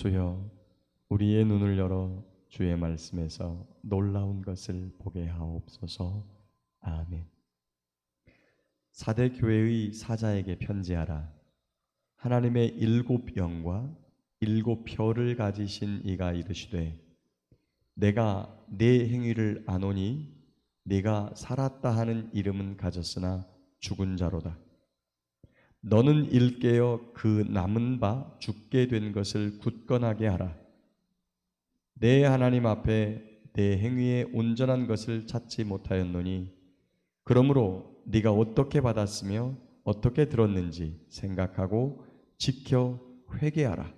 주여 우리의 눈을 열어 주의 말씀에서 놀라운 것을 보게 하옵소서. 아멘. 사대 교회의 사자에게 편지하라. 하나님의 일곱 영과 일곱 별을 가지신 이가 이르시되 내가 네 행위를 아노니 네가 살았다 하는 이름은 가졌으나 죽은 자로다. 너는 일깨어 그 남은 바 죽게 된 것을 굳건하게 하라. 내 하나님 앞에 내 행위에 온전한 것을 찾지 못하였노니 그러므로 네가 어떻게 받았으며 어떻게 들었는지 생각하고 지켜 회개하라.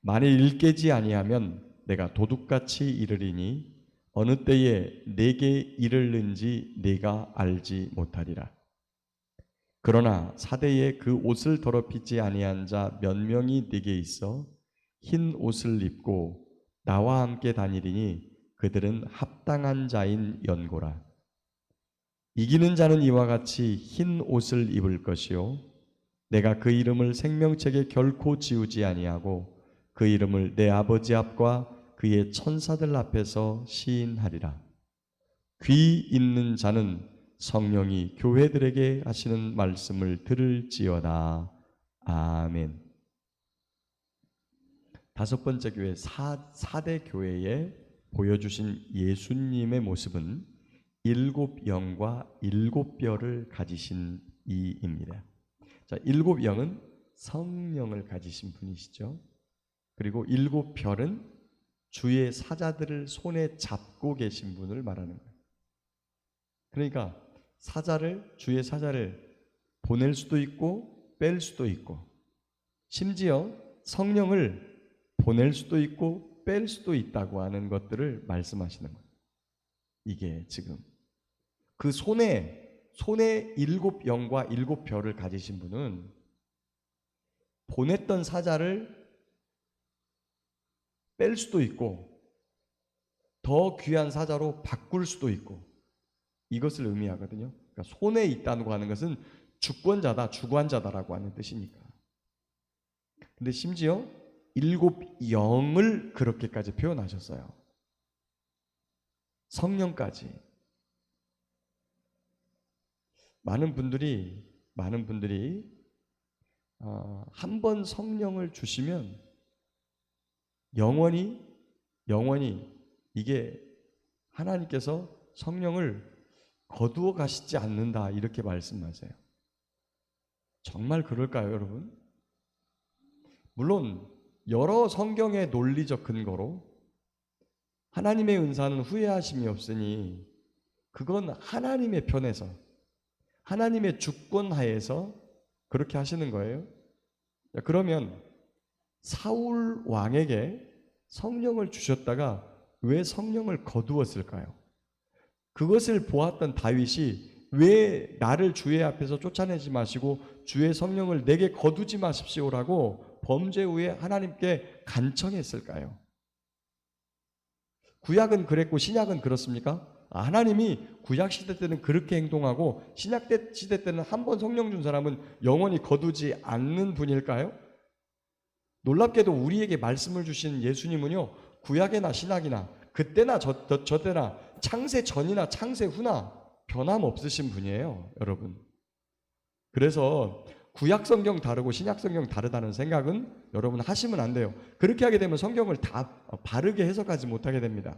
만일 일깨지 아니하면 내가 도둑같이 이르리니 어느 때에 내게 이르는지 네가 알지 못하리라. 그러나 사대에 그 옷을 더럽히지 아니한 자 몇 명이 네게 있어 흰 옷을 입고 나와 함께 다니리니 그들은 합당한 자인 연고라. 이기는 자는 이와 같이 흰 옷을 입을 것이요 내가 그 이름을 생명책에 결코 지우지 아니하고 그 이름을 내 아버지 앞과 그의 천사들 앞에서 시인하리라. 귀 있는 자는 성령이 교회들에게 하시는 말씀을 들을지어다. 아멘. 다섯 번째 교회 사, 사대 교회에 보여주신 예수님의 모습은 일곱 영과 일곱 별을 가지신 이입니다. 자, 일곱 영은 성령을 가지신 분이시죠. 그리고 일곱 별은 주의 사자들을 손에 잡고 계신 분을 말하는 거예요. 그러니까 사자를 주의 사자를 보낼 수도 있고 뺄 수도 있고 심지어 성령을 보낼 수도 있고 뺄 수도 있다고 하는 것들을 말씀하시는 거예요. 이게 지금 그 손에 손에 일곱 영과 일곱 별을 가지신 분은 보냈던 사자를 뺄 수도 있고 더 귀한 사자로 바꿀 수도 있고 이것을 의미하거든요. 그러니까 손에 있다고 하는 것은 주권자다, 주관자다라고 하는 뜻이니까. 근데 심지어 일곱 영을 그렇게까지 표현하셨어요. 성령까지. 많은 분들이 많은 분들이 어, 한번 성령을 주시면 영원히 영원히 이게 하나님께서 성령을 거두어 가시지 않는다 이렇게 말씀하세요. 정말 그럴까요, 여러분? 물론 여러 성경의 논리적 근거로 하나님의 은사는 후회하심이 없으니 그건 하나님의 편에서 하나님의 주권 하에서 그렇게 하시는 거예요. 그러면 사울 왕에게 성령을 주셨다가 왜 성령을 거두었을까요? 그것을 보았던 다윗이 왜 나를 주의 앞에서 쫓아내지 마시고 주의 성령을 내게 거두지 마십시오라고 범죄 후에 하나님께 간청했을까요? 구약은 그랬고 신약은 그렇습니까? 아, 하나님이 구약 시대 때는 그렇게 행동하고 신약 시대 때는 한 번 성령 준 사람은 영원히 거두지 않는 분일까요? 놀랍게도 우리에게 말씀을 주신 예수님은요 구약이나 신약이나 그때나 저, 저, 저 때나 창세 전이나 창세 후나 변함없으신 분이에요, 여러분. 그래서 구약 성경 다르고 신약 성경 다르다는 생각은 여러분 하시면 안 돼요. 그렇게 하게 되면 성경을 다 바르게 해석하지 못하게 됩니다.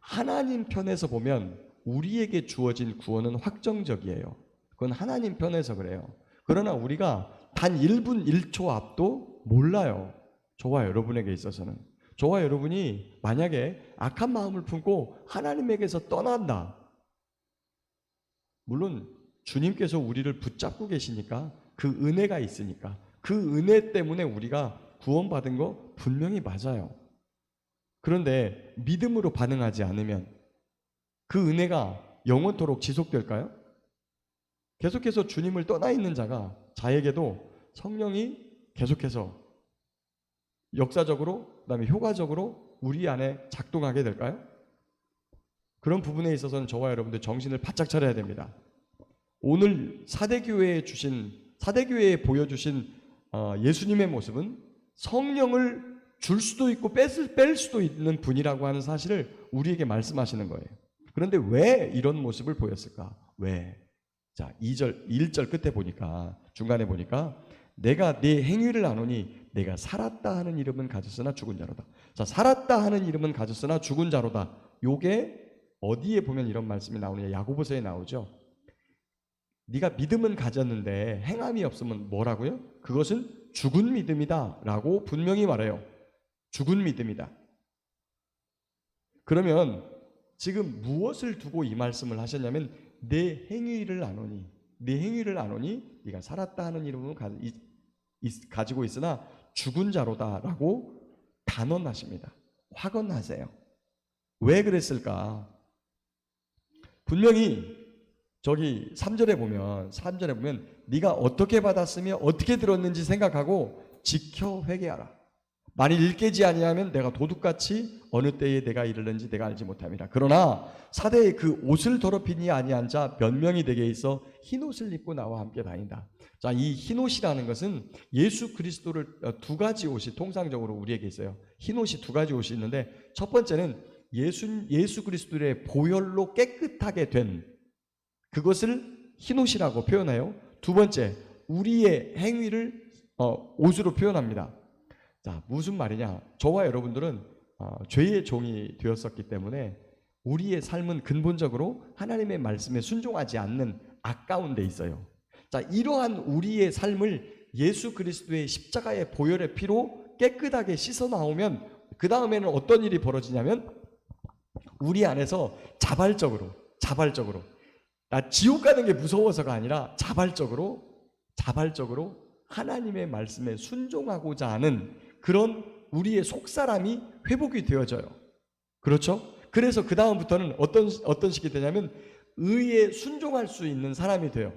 하나님 편에서 보면 우리에게 주어진 구원은 확정적이에요. 그건 하나님 편에서 그래요. 그러나 우리가 단 1분 1초 앞도 몰라요. 저와 여러분에게 있어서는. 저와 여러분이 만약에 악한 마음을 품고 하나님에게서 떠난다. 물론 주님께서 우리를 붙잡고 계시니까 그 은혜가 있으니까 그 은혜 때문에 우리가 구원받은 거 분명히 맞아요. 그런데 믿음으로 반응하지 않으면 그 은혜가 영원토록 지속될까요? 계속해서 주님을 떠나 있는 자가 자에게도 성령이 계속해서 역사적으로 그다음에 효과적으로 우리 안에 작동하게 될까요? 그런 부분에 있어서는 저와 여러분들 정신을 바짝 차려야 됩니다. 오늘 사대교회에 주신 사대교회에 보여주신 어, 예수님의 모습은 성령을 줄 수도 있고 뺄, 뺄 수도 있는 분이라고 하는 사실을 우리에게 말씀하시는 거예요. 그런데 왜 이런 모습을 보였을까? 왜? 자, 2절, 1절 끝에 보니까, 중간에 보니까, 내가 네 행위를 아노니 내가 살았다 하는 이름은 가졌으나 죽은 자로다. 자, 살았다 하는 이름은 가졌으나 죽은 자로다. 요게 어디에 보면 이런 말씀이 나오느냐? 야고보서에 나오죠. 네가 믿음은 가졌는데 행함이 없으면 뭐라고요? 그것은 죽은 믿음이다라고 분명히 말해요. 죽은 믿음이다. 그러면 지금 무엇을 두고 이 말씀을 하셨냐면 내 행위를 아노니 내 행위를 아노니 네가 살았다 하는 이름을 가, 가지고 있으나 죽은 자로다라고 단언하십니다. 확언하세요. 왜 그랬을까? 분명히 저기 3절에 보면 3절에 보면 네가 어떻게 받았으며 어떻게 들었는지 생각하고 지켜 회개하라. 만일 일깨지 아니하면 내가 도둑같이 어느 때에 내가 이르는지 내가 알지 못함이라. 그러나 사대의 그 옷을 더럽히니 아니한 자 몇 명이 되게 있어 흰 옷을 입고 나와 함께 다닌다. 자, 이 흰 옷이라는 것은 예수 그리스도를 어, 두 가지 옷이 통상적으로 우리에게 있어요. 흰 옷이 두 가지 옷이 있는데 첫 번째는 예수 예수 그리스도의 보혈로 깨끗하게 된 그것을 흰 옷이라고 표현해요. 두 번째, 우리의 행위를 어, 옷으로 표현합니다. 자, 무슨 말이냐? 저와 여러분들은 어, 죄의 종이 되었었기 때문에 우리의 삶은 근본적으로 하나님의 말씀에 순종하지 않는 아까운 데 있어요. 자, 이러한 우리의 삶을 예수 그리스도의 십자가의 보혈의 피로 깨끗하게 씻어 나오면 그 다음에는 어떤 일이 벌어지냐면 우리 안에서 자발적으로 자발적으로 나 지옥 가는 게 무서워서가 아니라 자발적으로 자발적으로 하나님의 말씀에 순종하고자 하는 그런 우리의 속사람이 회복이 되어져요. 그렇죠? 그래서 그 다음부터는 어떤 어떤 식이 되냐면 의에 순종할 수 있는 사람이 돼요.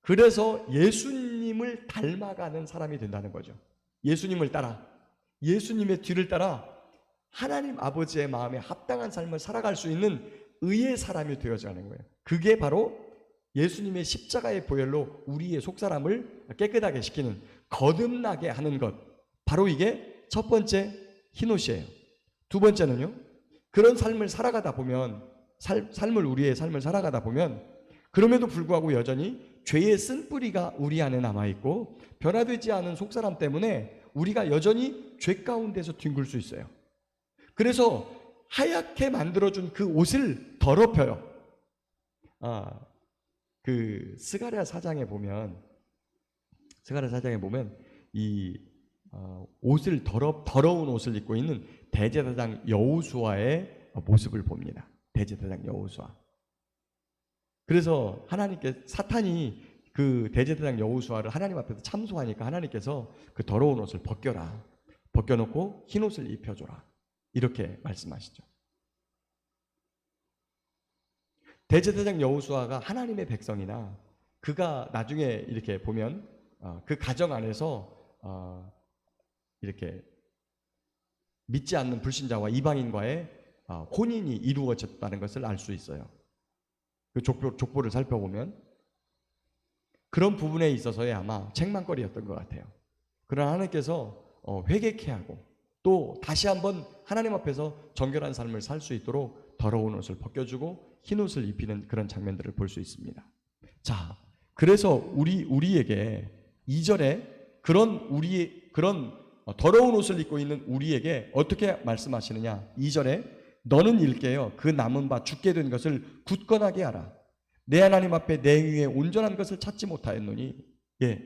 그래서 예수님을 닮아가는 사람이 된다는 거죠. 예수님을 따라 예수님의 뒤를 따라 하나님 아버지의 마음에 합당한 삶을 살아갈 수 있는 의의 사람이 되어져가는 거예요. 그게 바로 예수님의 십자가의 보혈로 우리의 속사람을 깨끗하게 시키는 거듭나게 하는 것. 바로 이게 첫 번째 흰옷이에요. 두 번째는요. 그런 삶을 살아가다 보면 살, 삶을 우리의 삶을 살아가다 보면 그럼에도 불구하고 여전히 죄의 쓴 뿌리가 우리 안에 남아 있고 변화되지 않은 속사람 때문에 우리가 여전히 죄 가운데서 뒹굴 수 있어요. 그래서 하얗게 만들어준 그 옷을 더럽혀요. 아, 그 스가랴 사장에 보면 스가랴 사장에 보면 이 어, 옷을 더럽 더러운 옷을 입고 있는 대제사장 여우수아의 모습을 봅니다. 대제사장 여우수아. 그래서 하나님께 사탄이 그 대제사장 여우수아를 하나님 앞에서 참소하니까 하나님께서 그 더러운 옷을 벗겨라. 벗겨놓고 흰 옷을 입혀줘라. 이렇게 말씀하시죠. 대제사장 여호수아가 하나님의 백성이나 그가 나중에 이렇게 보면 어, 그 가정 안에서 어, 이렇게 믿지 않는 불신자와 이방인과의 어, 혼인이 이루어졌다는 것을 알 수 있어요. 그 족보, 족보를 살펴보면 그런 부분에 있어서의 아마 책망거리였던 것 같아요. 그러나 하나님께서 회개케 하고 또 다시 한번 하나님 앞에서 정결한 삶을 살 수 있도록 더러운 옷을 벗겨주고 흰 옷을 입히는 그런 장면들을 볼 수 있습니다. 자, 그래서 우리 우리에게 2절에 그런 우리 그런 더러운 옷을 입고 있는 우리에게 어떻게 말씀하시느냐? 2절에 너는 일깨요 그 남은 바 죽게 된 것을 굳건하게 하라. 내 하나님 앞에 내 행위에 온전한 것을 찾지 못하였노니 예.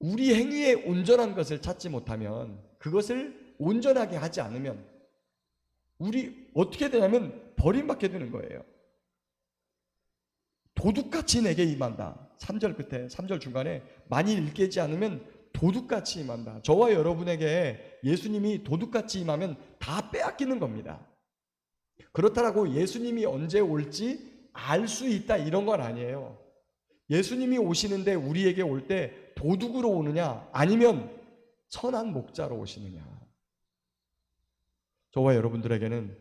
우리 행위에 온전한 것을 찾지 못하면 그것을 온전하게 하지 않으면 우리 어떻게 되냐면 버림받게 되는 거예요. 도둑같이 내게 임한다. 3절 끝에 3절 중간에 만일 일깨지 않으면 도둑같이 임한다. 저와 여러분에게 예수님이 도둑같이 임하면 다 빼앗기는 겁니다. 그렇다라고 예수님이 언제 올지 알 수 있다 이런 건 아니에요. 예수님이 오시는데 우리에게 올 때 도둑으로 오느냐 아니면 선한 목자로 오시느냐. 저와 여러분들에게는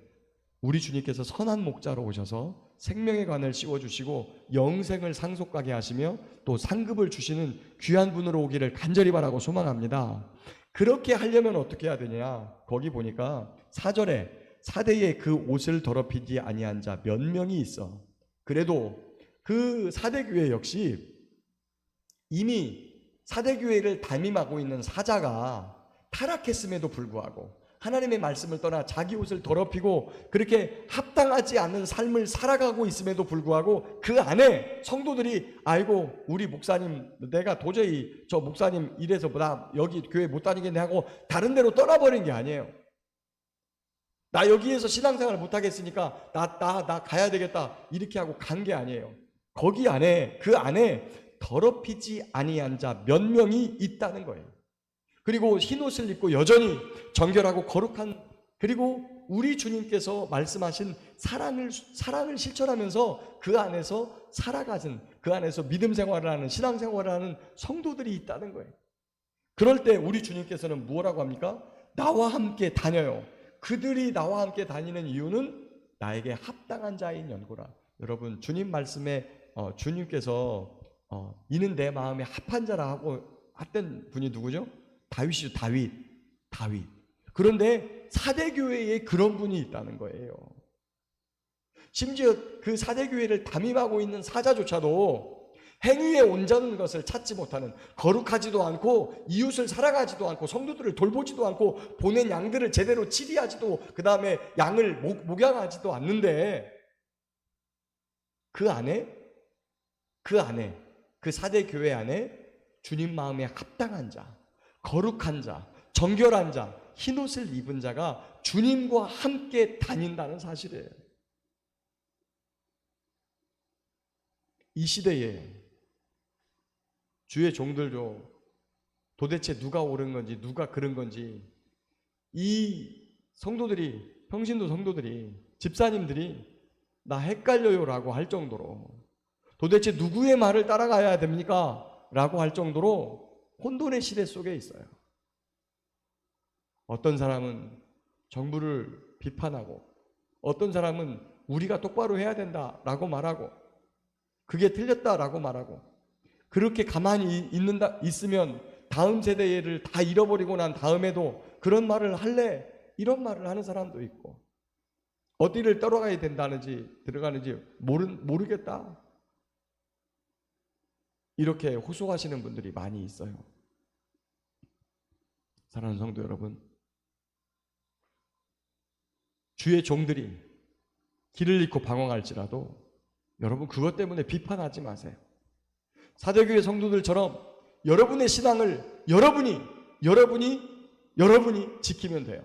우리 주님께서 선한 목자로 오셔서 생명의 관을 씌워주시고 영생을 상속하게 하시며 또 상급을 주시는 귀한 분으로 오기를 간절히 바라고 소망합니다. 그렇게 하려면 어떻게 해야 되냐? 거기 보니까 사절에 사대에 그 옷을 더럽히지 아니한 자 몇 명이 있어. 그래도 그 사대 교회 역시 이미 사대 교회를 담임하고 있는 사자가 타락했음에도 불구하고 하나님의 말씀을 떠나 자기 옷을 더럽히고 그렇게 합당하지 않는 삶을 살아가고 있음에도 불구하고 그 안에 성도들이 아이고 우리 목사님 내가 도저히 저 목사님 이래서 나 여기 교회 못 다니겠네 하고 다른 데로 떠나버린 게 아니에요. 나 여기에서 신앙생활 못 하겠으니까 나 나 나 가야 되겠다 이렇게 하고 간 게 아니에요. 거기 안에 그 안에 더럽히지 아니한 자 몇 명이 있다는 거예요. 그리고 흰 옷을 입고 여전히 정결하고 거룩한 그리고 우리 주님께서 말씀하신 사랑을 사랑을 실천하면서 그 안에서 살아가는 그 안에서 믿음 생활을 하는 신앙 생활을 하는 성도들이 있다는 거예요. 그럴 때 우리 주님께서는 무엇라고 합니까? 나와 함께 다녀요. 그들이 나와 함께 다니는 이유는 나에게 합당한 자인 연고라. 여러분 주님 말씀에 어, 주님께서 어, 이는 내 마음에 합한 자라 하고 했던 분이 누구죠? 다윗이죠. 다윗. 다윗. 그런데 사대 교회에 그런 분이 있다는 거예요. 심지어 그 사대 교회를 담임하고 있는 사자조차도 행위에 온전한 것을 찾지 못하는 거룩하지도 않고 이웃을 살아가지도 않고 성도들을 돌보지도 않고 보낸 양들을 제대로 치리하지도 그 다음에 양을 목, 목양하지도 않는데 그 안에 그 안에 그 사대 교회 안에 주님 마음에 합당한 자, 거룩한 자, 정결한 자, 흰 옷을 입은 자가 주님과 함께 다닌다는 사실이에요. 이 시대에 주의 종들도 도대체 누가 옳은 건지 누가 그른 건지 이 성도들이 평신도 성도들이 집사님들이 나 헷갈려요라고 할 정도로 도대체 누구의 말을 따라가야 됩니까? 라고 할 정도로 혼돈의 시대 속에 있어요. 어떤 사람은 정부를 비판하고 어떤 사람은 우리가 똑바로 해야 된다라고 말하고 그게 틀렸다라고 말하고 그렇게 가만히 있는다 있으면 다음 세대를 다 잃어버리고 난 다음에도 그런 말을 할래 이런 말을 하는 사람도 있고 어디를 떨어가야 된다는지 들어가는지 모르, 모르겠다 이렇게 호소하시는 분들이 많이 있어요. 사랑하는 성도 여러분, 주의 종들이 길을 잃고 방황할지라도 여러분 그것 때문에 비판하지 마세요. 사대교회 성도들처럼 여러분의 신앙을 여러분이 여러분이 여러분이 지키면 돼요.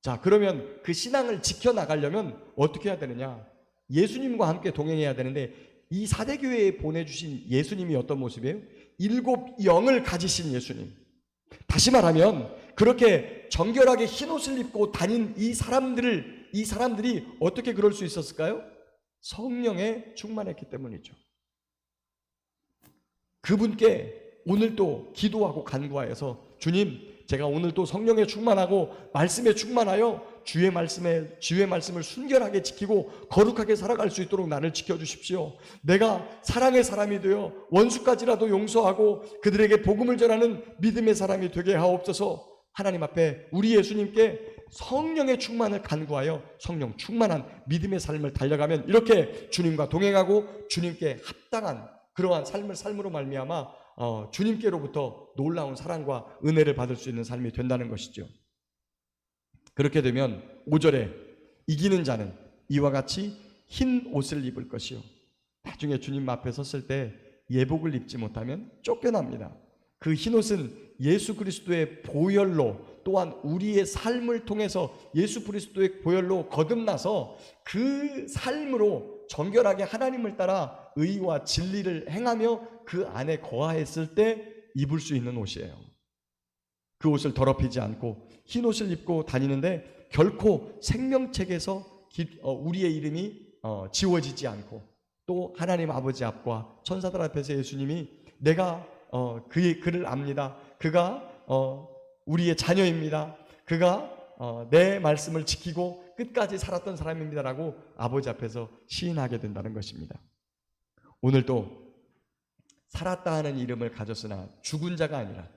자, 그러면 그 신앙을 지켜 나가려면 어떻게 해야 되느냐? 예수님과 함께 동행해야 되는데 이 사대교회에 보내주신 예수님이 어떤 모습이에요? 일곱 영을 가지신 예수님. 다시 말하면 그렇게 정결하게 흰 옷을 입고 다닌 이 사람들을 이 사람들이 어떻게 그럴 수 있었을까요? 성령에 충만했기 때문이죠. 그분께 오늘 또 기도하고 간구하여서 주님 제가 오늘 또 성령에 충만하고 말씀에 충만하여 주의 말씀에 주의 말씀을 순결하게 지키고 거룩하게 살아갈 수 있도록 나를 지켜 주십시오. 내가 사랑의 사람이 되어 원수까지라도 용서하고 그들에게 복음을 전하는 믿음의 사람이 되게 하옵소서. 하나님 앞에 우리 예수님께 성령의 충만을 간구하여 성령 충만한 믿음의 삶을 달려가면 이렇게 주님과 동행하고 주님께 합당한 그러한 삶을 삶으로 말미암아 어, 주님께로부터 놀라운 사랑과 은혜를 받을 수 있는 삶이 된다는 것이죠. 그렇게 되면 5절에 이기는 자는 이와 같이 흰 옷을 입을 것이요. 나중에 주님 앞에 섰을 때 예복을 입지 못하면 쫓겨납니다. 그 흰 옷은 예수 그리스도의 보혈로 또한 우리의 삶을 통해서 예수 그리스도의 보혈로 거듭나서 그 삶으로 정결하게 하나님을 따라 의와 진리를 행하며 그 안에 거하였을 때 입을 수 있는 옷이에요. 그 옷을 더럽히지 않고 흰 옷을 입고 다니는데 결코 생명책에서 어, 우리의 이름이 어, 지워지지 않고 또 하나님 아버지 앞과 천사들 앞에서 예수님이 내가 어, 그를 압니다. 그가 우리의 자녀입니다. 그가 내 말씀을 지키고 끝까지 살았던 사람입니다라고 아버지 앞에서 시인하게 된다는 것입니다. 오늘도 살았다 하는 이름을 가졌으나 죽은 자가 아니라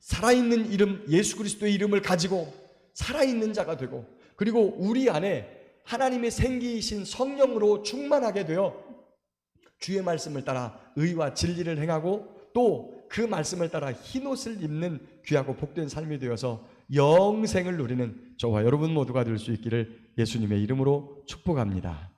살아있는 이름 예수 그리스도의 이름을 가지고 살아있는 자가 되고 그리고 우리 안에 하나님의 생기이신 성령으로 충만하게 되어 주의 말씀을 따라 의와 진리를 행하고 또 그 말씀을 따라 흰옷을 입는 귀하고 복된 삶이 되어서 영생을 누리는 저와 여러분 모두가 될 수 있기를 예수님의 이름으로 축복합니다.